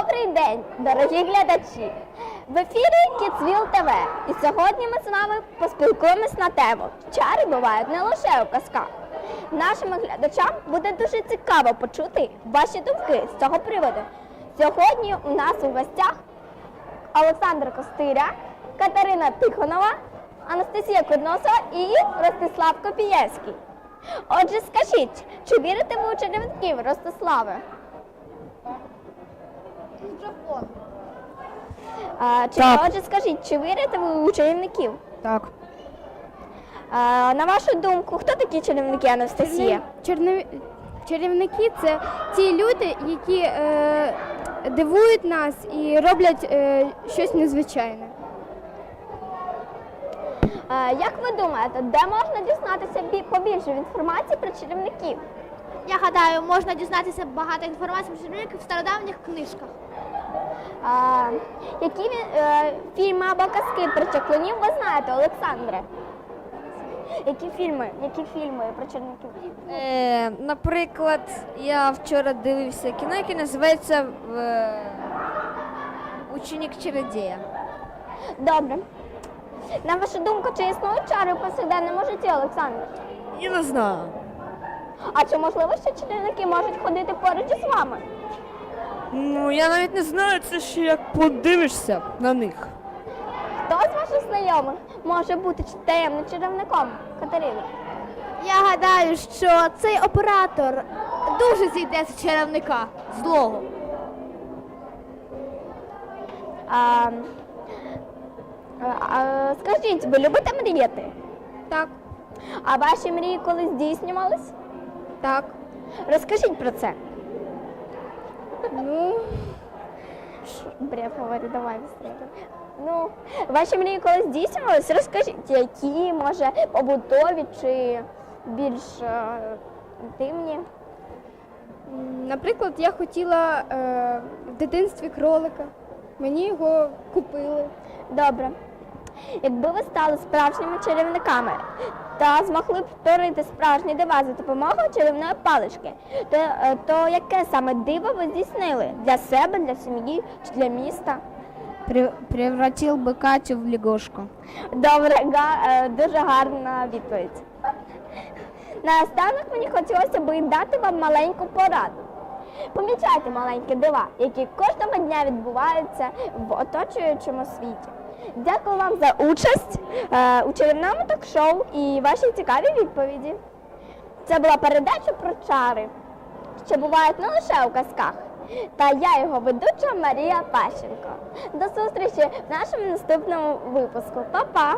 Добрий день, дорогі глядачі! В ефірі Kidsville TV. І сьогодні ми з вами поспілкуємось на тему Чари бувають не лише у казках. Нашим глядачам буде дуже цікаво почути ваші думки з цього приводу. Сьогодні у нас у гостях Олександр Костиря, Катерина Тихонова, Анастасія Курносова і Ростислав Копієвський. Отже, скажіть, чи вірите ви у чарівників Ростиславе? А, чи, Так. Отже, скажіть, чи вірите ви у чарівників? Так. А, на вашу думку, хто такі чарівники, Анастасія? Чорнов... Чарівники це ті люди, які е, дивують нас і роблять е, щось незвичайне. А, як ви думаєте, де можна дізнатися бі- побільше інформації про чарівників? Я гадаю, можна дізнатися багато інформації про чарівників в стародавніх книжках. Які ві- е, фільми або казки про чаклунів ви знаєте, Олександре? Які фільми? Які фільми про чарівників? Е, наприклад, я вчора дивився кіно, яке називається е, Ученик чародія. Добре. На вашу думку, чи існують чари у повсякденному житті, Олександр? Я не знаю. А чи можливо, що чарівники можуть ходити поруч із вами? Ну, я навіть не знаю, це ще як подивишся на них. Хто з ваших знайомих може бути таємним чарівником, Катерина? Я гадаю, що цей оператор дуже зійде з чарівника злого. А, а, скажіть, ви любите мріяти? Так, А ваші мрії колись здійснювались? так. Розкажіть про це. Ну, Бред говорю, давай быстрее. Ну, ваші мрії колись здійснювались? Розкажіть, які, може, побутові чи більш е, інтимні? наприклад, я хотіла е, в дитинстві кролика. Мені його купили. Добре. Якби ви стали справжніми чарівниками та змогли б творити справжні дива за допомогою чарівної палички, то, е, то яке саме диво ви здійснили для себе, для сім'ї чи для міста? Превратив би Катю в лягушку. Добре, га- е, дуже гарна відповідь. Наостанок мені хотілося б дати вам маленьку пораду. Помічайте маленькі дива, які кожного дня відбуваються в оточуючому світі. Дякую вам за участь е, у чарівному ток-шоу і ваші цікаві відповіді. Це була передача про чари, що бувають не лише у казках. Та я його ведуча Марія Пащенко. До зустрічі в нашому наступному випуску. Па-па!